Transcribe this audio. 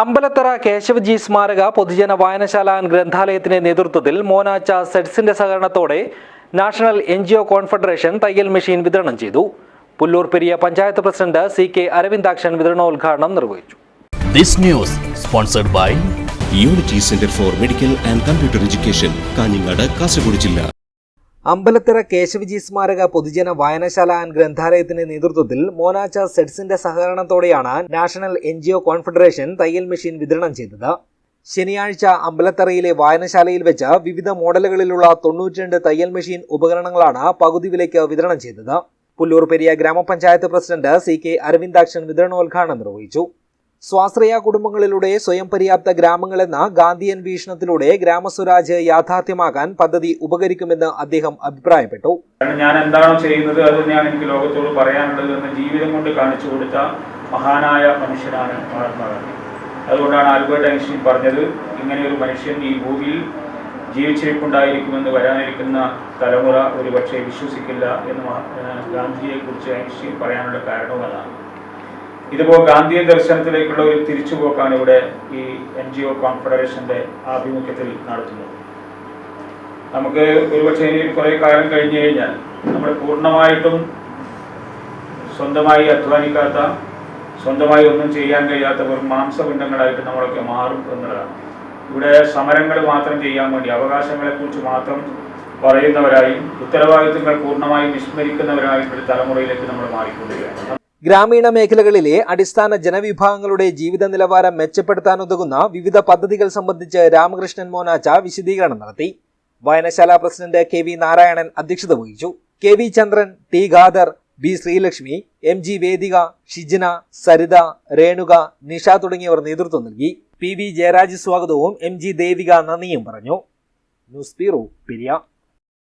അമ്പലത്തറ കേശവജി സ്മാരക പൊതുജന വായനശാല ഗ്രന്ഥാലയത്തിന്റെ നേതൃത്വത്തിൽ മോനാച്ച സെഡ്സിന്റെ സഹകരണത്തോടെ national N G O confederation തയ്യൽ മെഷീൻ വിതരണം ചെയ്തു. Pullur Periya panchayat president C K Aravindakshan വിതരണോദ്ഘാടനം നിർവഹിച്ചു. This news sponsored by unity centre for medical and computer education Kanhangad Kasaragod ജില്ല അമ്പലത്തറ കേശവജി സ്മാരക പൊതുജന വായനശാല ആൻഡ് ഗ്രന്ഥാലയത്തിന്റെ നേതൃത്വത്തിൽ മോനാച്ച സെഡ്സിന്റെ സഹകരണത്തോടെയാണ് നാഷണൽ എൻ കോൺഫെഡറേഷൻ തയ്യൽ മെഷീൻ വിതരണം ചെയ്തത്. ശനിയാഴ്ച അമ്പലത്തറയിലെ വായനശാലയിൽ വെച്ച് വിവിധ മോഡലുകളിലുള്ള തൊണ്ണൂറ്റിരണ്ട് തയ്യൽ മെഷീൻ ഉപകരണങ്ങളാണ് പകുതി വിലയ്ക്ക് വിതരണം ചെയ്തത്. പുല്ലൂർ പെരിയ ഗ്രാമപഞ്ചായത്ത് പ്രസിഡന്റ് സി കെ അരവിന്ദാക്ഷൻ വിതരണോദ്ഘാടനം നിർവഹിച്ചു. സ്വാശ്രയ കുടുംബങ്ങളിലൂടെ സ്വയം പര്യാപ്ത ഗ്രാമങ്ങളെന്ന ഗാന്ധിയൻ വീക്ഷണത്തിലൂടെ ഗ്രാമസ്വരാജ് യാഥാർത്ഥ്യമാക്കാൻ പദ്ധതി ഉപകരിക്കുമെന്ന് അദ്ദേഹം അഭിപ്രായപ്പെട്ടു. ഞാൻ എന്താണ് ചെയ്യുന്നത് അത് തന്നെയാണ് എനിക്ക് ലോകത്തോട് പറയാനുള്ളത് എന്ന് ജീവിതം കൊണ്ട് കാണിച്ചു കൊടുത്ത മഹാനായ മനുഷ്യനാണ് മഹാത്മാഗാന്ധി അതുകൊണ്ടാണ് ആൽബർട്ട് ഐൻസ്റ്റീൻ പറഞ്ഞത് ഇങ്ങനെ ഒരു മനുഷ്യൻ ഈ ഭൂമിയിൽ ജീവിച്ചിരിപ്പുണ്ടായിരിക്കുമെന്ന് വരാനിരിക്കുന്ന തലമുറ ഒരു പക്ഷേ വിശ്വസിക്കില്ല എന്ന് ഗാന്ധിയെ കുറിച്ച് ഗാന്ധിയെക്കുറിച്ച് ഐൻസ്റ്റീൻ പറയാനുള്ള കാരണവും അതാണ് ഇതുപോലെ ഗാന്ധിയൻ ദർശനത്തിലേക്കുള്ള ഒരു തിരിച്ചുപോക്കാണ് ഇവിടെ ഈ എൻ ജി ഒ കോൺഫെഡറേഷന്റെ ആഭിമുഖ്യത്തിൽ നടത്തുന്നത്. നമുക്ക് ഒരുപക്ഷെ ഇനി കുറെ കാലം കഴിഞ്ഞു കഴിഞ്ഞാൽ നമ്മൾ പൂർണമായിട്ടും സ്വന്തമായി അധ്വാനിക്കാത്ത സ്വന്തമായി ഒന്നും ചെയ്യാൻ കഴിയാത്ത ഒരു മാംസപിണ്ഡങ്ങളായിട്ട് നമ്മളൊക്കെ മാറും എന്നുള്ളതാണ്. ഇവിടെ സമരങ്ങൾ മാത്രം ചെയ്യാൻ വേണ്ടി അവകാശങ്ങളെക്കുറിച്ച് മാത്രം പറയുന്നവരായും ഉത്തരവാദിത്തങ്ങൾ പൂർണമായും വിസ്മരിക്കുന്നവരായും ഒരു തലമുറയിലേക്ക് നമ്മൾ മാറിക്കൊണ്ടിരിക്കുകയാണ്. ഗ്രാമീണ മേഖലകളിലെ അടിസ്ഥാന ജനവിഭാഗങ്ങളുടെ ജീവിത നിലവാരം മെച്ചപ്പെടുത്താനുതകുന്ന വിവിധ പദ്ധതികൾ സംബന്ധിച്ച് രാമകൃഷ്ണൻ മോനാച്ച വിശദീകരണം നടത്തി. വായനശാല പ്രസിഡന്റ് കെ വി നാരായണൻ അധ്യക്ഷത വഹിച്ചു. K V Chandran T Khader B Sreelakshmi M G Vedika Shijana Saritha Renuka Nisha തുടങ്ങിയവർ നേതൃത്വം നൽകി. പി വി ജയരാജ് സ്വാഗതവും എം ജി ദേവിക നന്ദിയും പറഞ്ഞു. News bureau Periya.